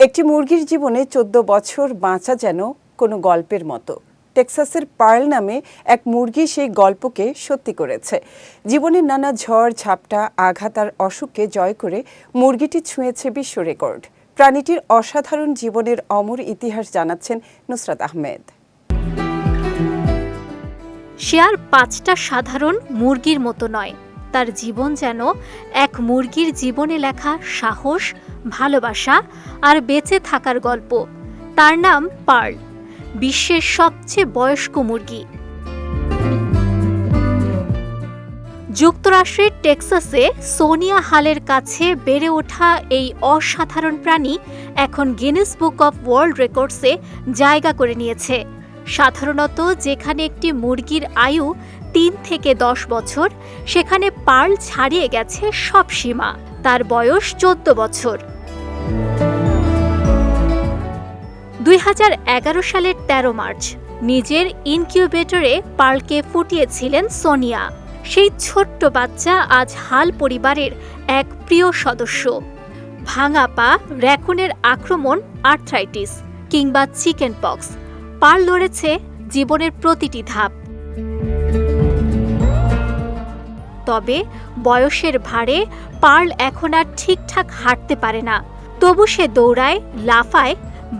একটি মুরগির জীবনে চোদ্দ বছর বাঁচা যেন কোনো গল্পের মতো। টেক্সাসের পার্ল নামে এক মুরগি সেই গল্পকে সত্যি করেছে। জীবনের নানা ঝড়, ঝাপটা, আঘাত আর অসুখকে জয় করে মুরগিটি ছুঁয়েছে বিশ্ব রেকর্ড। প্রাণীটির অসাধারণ জীবনের অমর ইতিহাস জানাচ্ছেন নুসরাত আহমেদ। আর পাঁচটা সাধারণ মুরগির মতো নয়। তার জীবন যেন এক মুরগির জীবনে লেখা সাহস ভালোবাসা আর বেঁচে থাকার গল্প। তার নাম পার্ল, বিশ্বের সবচেয়ে বয়স্ক মুরগি। যুক্তরাষ্ট্রের টেক্সাসে সোনিয়া হালের কাছে বেড়ে ওঠা এই অসাধারণ প্রাণী এখন গিনেস বুক অব ওয়ার্ল্ড রেকর্ডসে জায়গা করে নিয়েছে। সাধারণত যেখানে একটি মুরগির আয়ু তিন থেকে দশ বছর, সেখানে পার্ল ছাড়িয়ে গেছে সব সীমা। তার বয়স চোদ্দ বছর। দুই হাজার এগারো সালের ১৩ মার্চ, নিজের ইনকিউবেটরে পার্লকে ফুটিয়েছিলেন সোনিয়া। সেই ছোট্ট বাচ্চা আজ হাল পরিবারের এক প্রিয় সদস্য। ভাঙা পা, র্যাকুনের আক্রমণ, আর্থ্রাইটিস কিংবা চিকেন পক্স, পার্ল লড়েছে জীবনের প্রতিটি ধাপ। তবে বয়সের ভারে পার্ল এখন আর ঠিকঠাক হাঁটতে পারে না। তবু সে দৌড়ায়, লাফায়,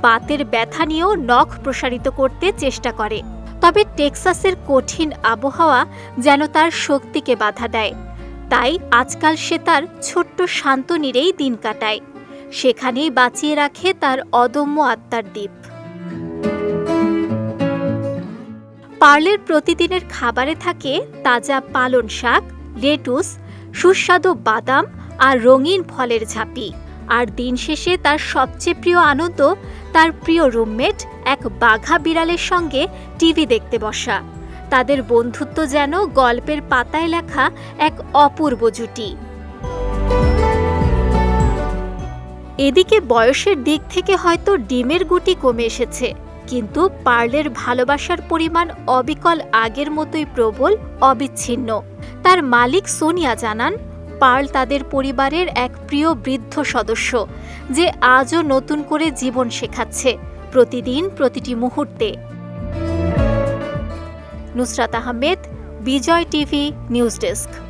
বাতের ব্যথা নিয়েও নখ প্রসারিত করতে চেষ্টা করে। তবে টেক্সাসের কঠিন আবহাওয়া যেন তার শক্তিকে বাধা দেয়। তাই আজকাল সে তার ছোট্ট শান্ত নীরেই দিন কাটায়। সেখানেই বাঁচিয়ে রাখে তার অদম্য আত্মার দ্বীপ। পার্লের প্রতিদিনের খাবারে থাকে তাজা পালন শাক লেটুস, সুস্বাদু বাদাম আর রঙিন ফলের ঝাঁপি। আর দিন শেষে তার সবচেয়ে প্রিয় আনন্দ তার প্রিয় রুমমেট এক বাঘা বিড়ালের সঙ্গে টিভি দেখতে বসা। তাদের বন্ধুত্ব যেন গল্পের পাতায় লেখা এক অপূর্ব জুটি। এদিকে বয়সের দিক থেকে হয়তো ডিমের গুটি কমে এসেছে। কিন্তু পার্লের ভালোবাসার পরিমাণ অবিকল আগের মতোই প্রবল, অবিচ্ছিন্ন। তার মালিক সোনিয়া জানান, পার্ল তাদের পরিবারের এক প্রিয় বৃদ্ধ সদস্য, যে আজও নতুন করে জীবন শেখাচ্ছে প্রতিদিন প্রতিটি মুহূর্তে। Nusrat Ahmed, Bijoy TV, news desk.